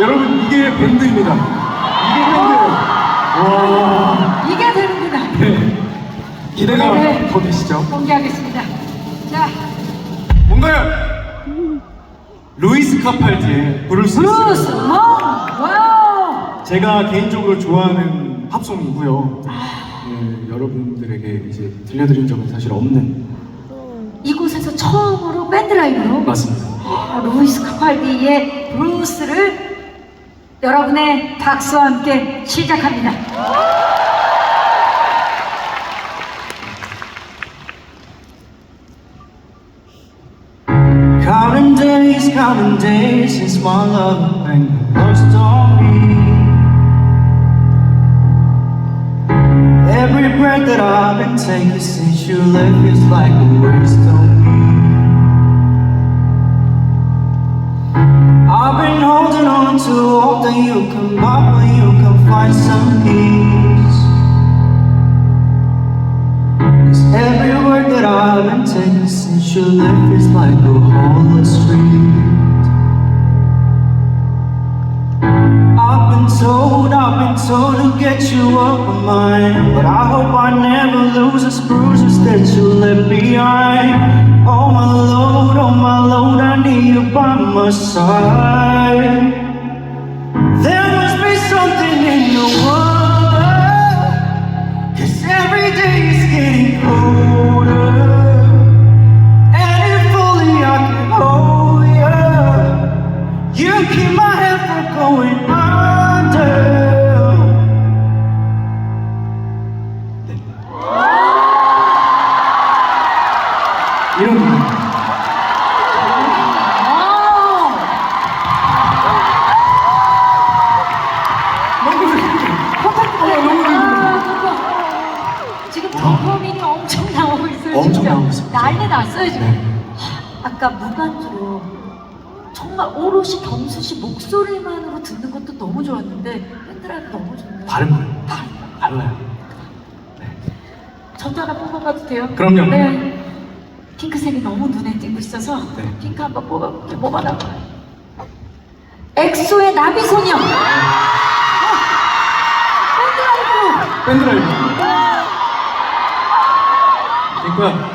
여러분 이게 밴드입니다. 이게 밴드예요. 와. 이게 되는구나. 네. 기대가 네. 더 되시죠? 공개하겠습니다. 자, 뭔가요? 루이스 카팔디의 브루스. 브루스 몽! 와우! 제가 개인적으로 좋아하는 팝송이고요. 네, 여러분들에게 이제 들려드린 적은 사실 없는 이곳에서 처음으로 밴드 라이브로 맞습니다. 아, 루이스 카팔디의 브루스를 여러분의 박수와 함께 시작합니다. Counting days, counting days since my love been lost on me. Every breath that I've been taking since you left is like a waste on I've been holding on to hope that you come back when you can find some peace. Cause every word that I've been taking since you left is like a hole street. I've been told, I've been told to get you off my mind. But I hope I never lose the bruises that you left behind. Oh my lord, oh my lord, I need you by my side. There must be something in the world. Cause every day is getting colder. 엄청. 나오고 있습니다. 난리 났어요 지금. 네. 하, 아까 무반주로 정말 오롯이 경수 씨 목소리만으로 듣는 것도 너무 좋았는데 밴드라이브 너무 좋네요. 다른 거예요. 달라요. 저도 하나 뽑아봐도 돼요? 그럼요. 네. 핑크색이 너무 눈에 띄고 있어서 네. 핑크 한번 뽑아볼게요. 뽑아놔봐요. 엑소의 나비소녀. 어, 밴드라이브. 밴드라이브. 그러니까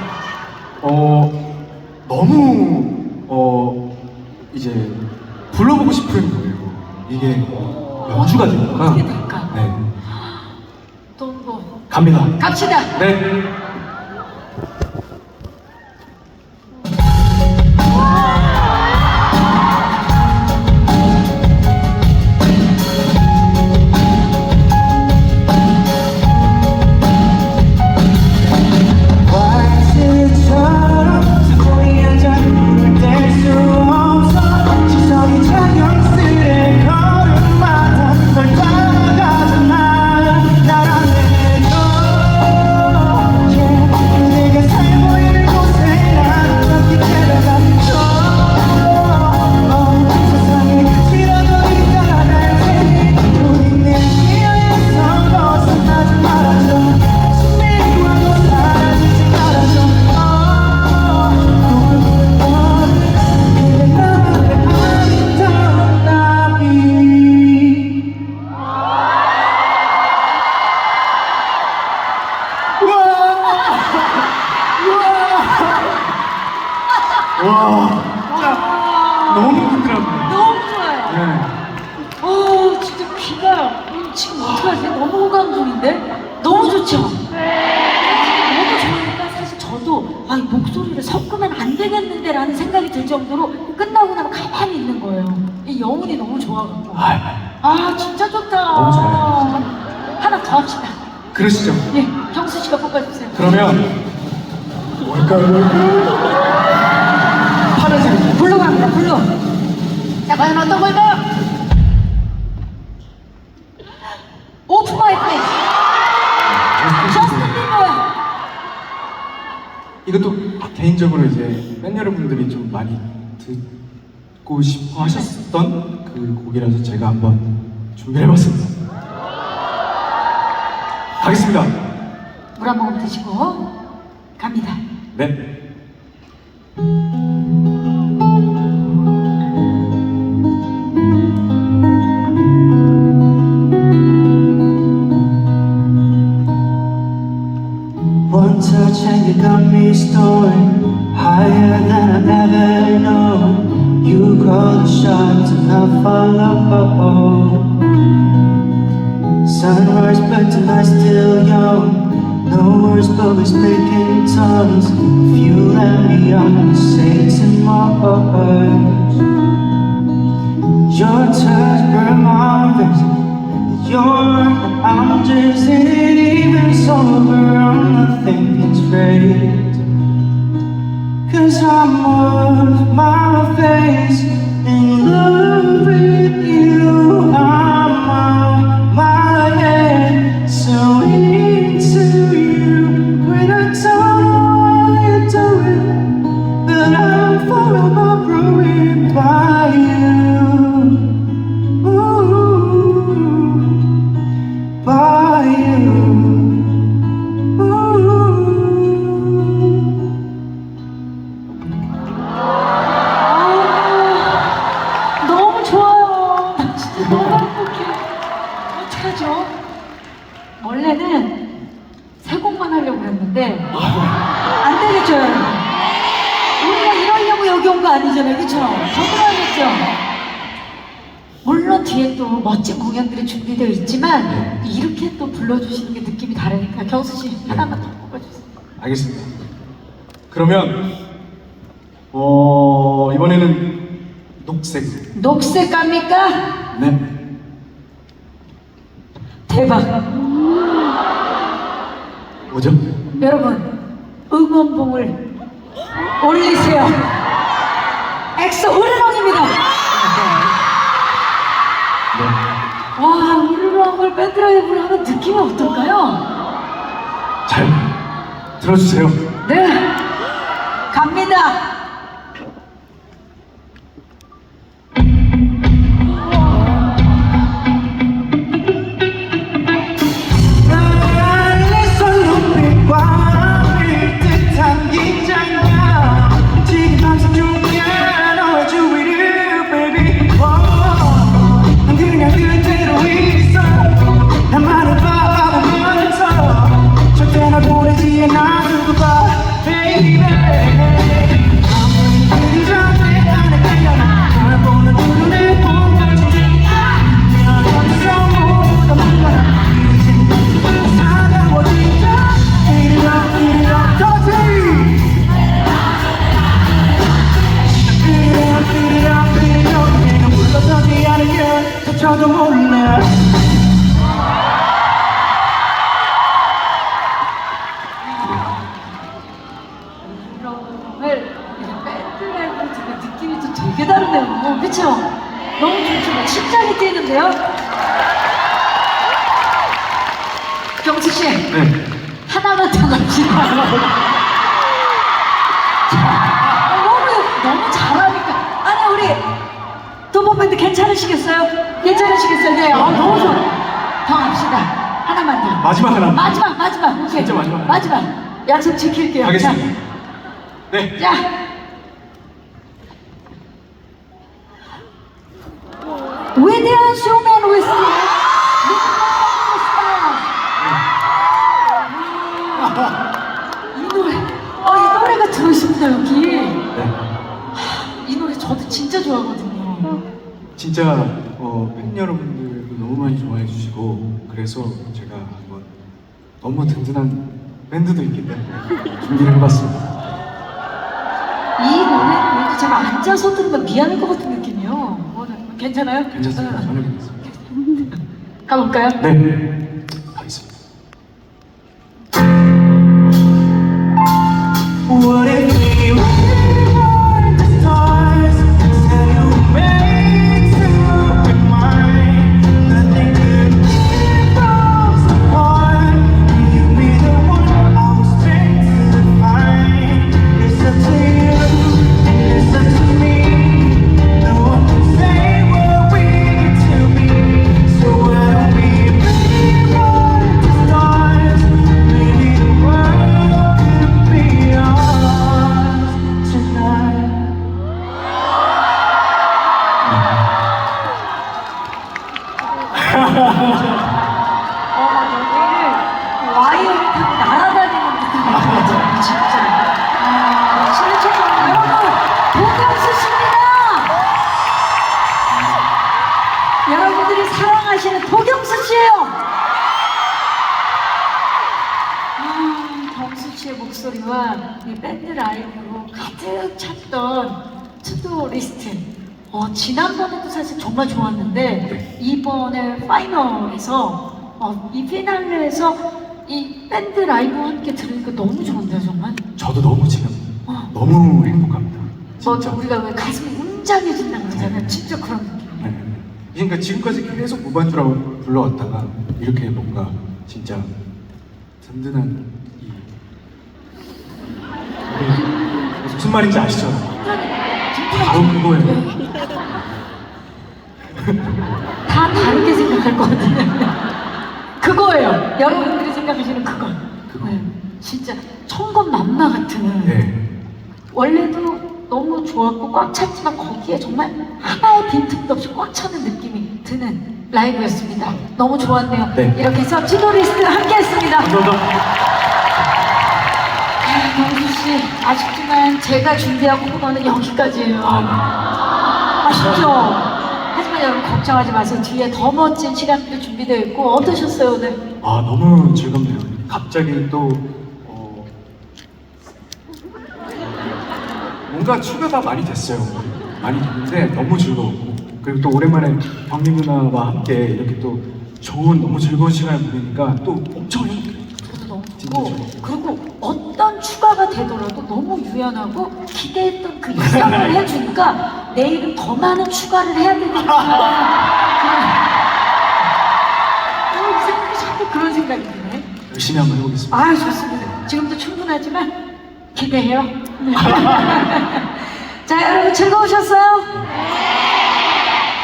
어 너무 어 이제 불러보고 싶은 거예요. 이게 연주가 되니까. 어떻게 될까? 네. 또 갑니다. 갑시다. 네. 와. 진짜 너무 부드럽네요. 너무 좋아요. 네. 어, 진짜 귀가 음, 지금 어떡하세요? 너무 호강 중인데? 너무 좋죠? 너무 좋으니까 사실 저도 아, 이 목소리를 섞으면 안 되겠는데 라는 생각이 들 정도로 끝나고 나면 가만히 있는 거예요. 이 영혼이 너무 좋아갖고. 아, 아, 진짜 좋다. 너무 좋아요. 하나 더 합시다. 그러시죠. 예, 경수 씨가 뽑아주세요. 그러면 뭘까요? 파란색. 블루 갑니다, 블루. 자, 과연 어떤 걸까요? 오픈 마이 페이스. 저스틴 비버야. 이것도 개인적으로 이제 팬 여러분들이 좀 많이 듣고 싶어 하셨던 그 곡이라서 제가 한번 준비해봤습니다. 가겠습니다. 물 한 모금 드시고 갑니다. 네. Sunrise, but tonight still young. No words, but we're speaking tongues. If you let me, I will say tomorrow. Your touch burned my face. Your I'm just ain't even sober. I'm not thinking straight. Cause I'm off my face 멋진 공연들이 준비되어 있지만 이렇게 또 불러주시는 게 느낌이 다르니까 경수 씨 하나만 더 뽑아주세요. 알겠습니다. 그러면 어 이번에는 녹색. 녹색 갑니까? 네. 대박. 뭐죠? 여러분 응원봉을 올리세요. 엑소 으르렁입니다. 와 으르렁을 밴드라이브를 하면 느낌이 어떨까요? 잘 들어주세요. 네 갑니다. 밴드 괜찮으시겠어요? 괜찮으시겠어요? 네, 어, 너무 좋아. 더 갑시다. 하나만 더. 마지막 하나. 마지막 마지막. 오케이. 진짜 마지막. 마지막. 약속 지킬게요. 하겠습니다. 네. 자. 자. 위대한 쇼맨 위스 이 노래, 어, 이 노래가 들어있습니다, 여기. 네. 이 노래 저도 진짜 좋아하거든요. 진짜 어, 팬 여러분들도 너무 많이 좋아해 주시고 그래서 제가 한번 너무 든든한 밴드도 있기 때문에 준비를 해봤습니다. 이 왠지 제가 앉아서 들으면 미안할 것 같은 느낌이요. 어, 네. 괜찮아요? 괜찮습니다. 어, 전혀 괜찮습니다. 가볼까요? 네. 라이브로 가득 찼던 투도 리스트. 어, 지난번에도 사실 정말 좋았는데 네. 이번에 파이널에서 어, 이 피날레에서 이 밴드 라이브와 함께 들으니까 너무 좋은데요, 정말. 저도 너무 지금 어. 너무 행복합니다. 뭐 진짜. 우리가 왜 가슴이 웅장해진다고 그러잖아요. 네. 진짜 그런 느낌. 네. 그러니까 지금까지 계속 무반주로 불러왔다가 이렇게 뭔가 진짜 든든한. 무슨 말인지 아시죠? 바로 그거예요. 다 다르게 생각할 것 같은데. 그거예요. 여러분들이 생각하시는 그거. 그거. 네. 진짜 천건만마 같은. 네. 원래도 너무 좋았고 꽉 찼지만 거기에 정말 하나의 빈틈도 없이 꽉 차는 느낌이 드는 라이브였습니다. 너무 좋았네요. 네. 이렇게 해서 치도리스트 함께 했습니다. 감사합니다. 씨, 아쉽지만 제가 준비한 코너는 여기까지예요. 아쉽죠? 하지만 여러분 걱정하지 마세요. 뒤에 더 멋진 시간들이 준비되어 있고 어떠셨어요 오늘? 아 너무 즐겁네요. 갑자기 또 어, 뭔가 추가가 많이 됐어요. 많이 됐는데 너무 즐거웠고 그리고 또 오랜만에 경림 누나와 함께 이렇게 또 좋은 너무 즐거운 시간을 보내니까 또 엄청 행복해요. 좋아요. 그리고 어떤 추가가 되더라도 너무 유연하고 기대했던 그 이상을 해주니까 내일은 더 많은 추가를 해야 되니까 생각이 자꾸 그런 생각이 드네 열심히 한번 해보겠습니다. 아 좋습니다 지금도 충분하지만 기대해요 네. 자 여러분 즐거우셨어요?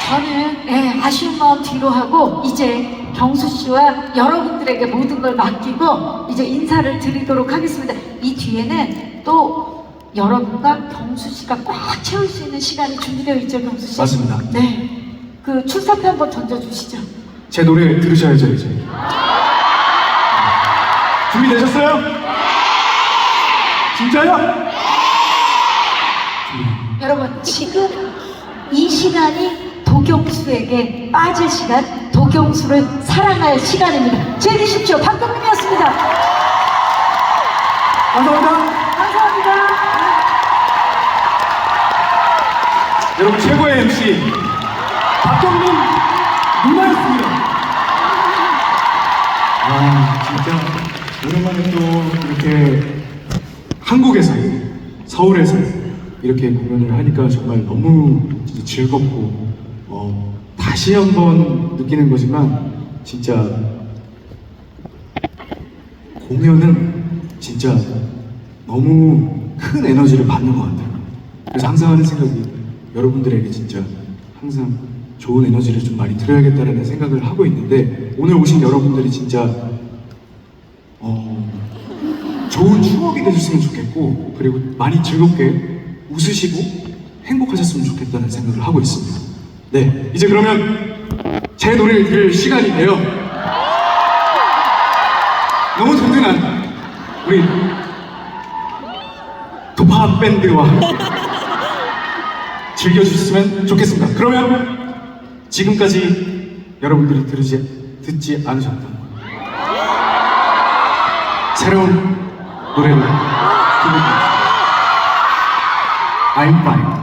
저는 예, 아쉬운 마음 뒤로 하고 이제 경수 씨와 여러분들에게 모든 걸 맡기고 이제 인사를 드리도록 하겠습니다. 이 뒤에는 또 여러분과 경수 씨가 꽉 채울 수 있는 시간이 준비되어 있죠, 경수 씨? 맞습니다. 네. 그 출사표 한번 던져주시죠. 제 노래 들으셔야죠 이제. 준비되셨어요? 진짜요? 여러분 지금 이 시간이 도경수에게 빠질 시간, 도경수를 사랑할 시간입니다. 즐기십시오. 박동민이었습니다. 감사합니다. 감사합니다. 여러분 최고의 MC 박경민 누나였습니다. 아 진짜 오랜만에 또 이렇게 한국에서 서울에서 이렇게 공연을 하니까 정말 너무 진짜 즐겁고 어, 다시 한번 느끼는 거지만 진짜 공연은 진짜 너무 큰 에너지를 받는 것 같아요. 그래서 항상 하는 생각이 여러분들에게 진짜 항상 좋은 에너지를 좀 많이 드려야겠다라는 생각을 하고 있는데 오늘 오신 여러분들이 진짜 어, 좋은 추억이 되셨으면 좋겠고 그리고 많이 즐겁게 웃으시고 행복하셨으면 좋겠다는 생각을 하고 있습니다. 네, 이제 그러면 제 노래를 들을 시간인데요. 너무 든든한 우리 도파 밴드와 즐겨주셨으면 좋겠습니다. 그러면 지금까지 여러분들이 들으지, 듣지 않으셨던 새로운 노래를 듣는 I'm fine.